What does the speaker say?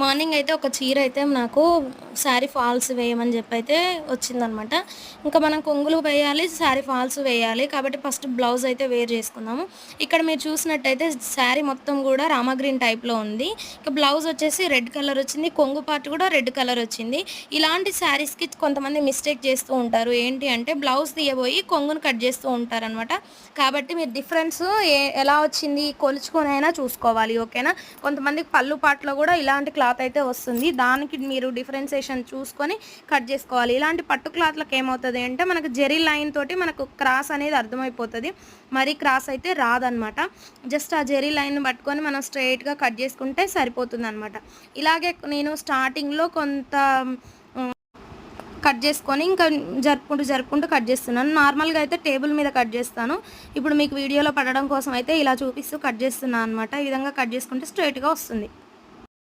Morning అయితే ఒక చీర అయితే నాకు శారీ ఫాల్స్ వేయమని చెప్పి అయితే వచ్చిందనమాట. ఇంకా మనం కొంగులు వేయాలి శారీ ఫాల్స్ వేయాలి కాబట్టి ఫస్ట్ బ్లౌజ్ అయితే వేర్ చేసుకుందాము ఇక్కడ మీరు చూసినట్టయితే శారీ మొత్తం కూడా రామా గ్రీన్ టైప్లో ఉంది. ఇంకా బ్లౌజ్ వచ్చేసి రెడ్ కలర్ వచ్చింది కొంగు పార్ట్ కూడా రెడ్ కలర్ వచ్చింది. ఇలాంటి శారీస్కి కొంతమంది మిస్టేక్ చేస్తూ ఉంటారు. ఏంటి అంటే బ్లౌజ్ తీయబోయి కొంగును కట్ చేస్తూ ఉంటారనమాట. కాబట్టి మీరు డిఫరెన్స్ ఏ ఎలా వచ్చింది కొలుచుకొని అయినా చూసుకోవాలి ఓకేనా? కొంతమందికి పళ్ళు పాటలో కూడా ఇలాంటి క్లాత్ అయితే వస్తుంది. దానికి మీరు డిఫరెన్సేషన్ చూసుకొని కట్ చేసుకోవాలి. ఇలాంటి పట్టు క్లాత్లకు ఏమవుతుంది అంటే మనకు జెరీ లైన్ తోటి మనకు క్రాస్ అనేది అర్థమైపోతుంది. మరి క్రాస్ అయితే రాదనమాట. జస్ట్ ఆ జెరీ లైన్ పట్టుకొని మనం స్ట్రైట్గా కట్ చేసుకుంటే సరిపోతుంది అనమాట ఇలాగే నేను స్టార్టింగ్లో కొంత కట్ చేసుకొని ఇంకా జరుపుకుంటూ జరుపుకుంటూ కట్ చేస్తున్నాను. నార్మల్గా అయితే టేబుల్ మీద కట్ చేస్తాను. ఇప్పుడు మీకు వీడియోలో పడడం కోసం అయితే ఇలా చూపిస్తూ కట్ చేస్తున్నాను అనమాట. ఈ విధంగా కట్ చేసుకుంటే స్ట్రైట్గా వస్తుంది.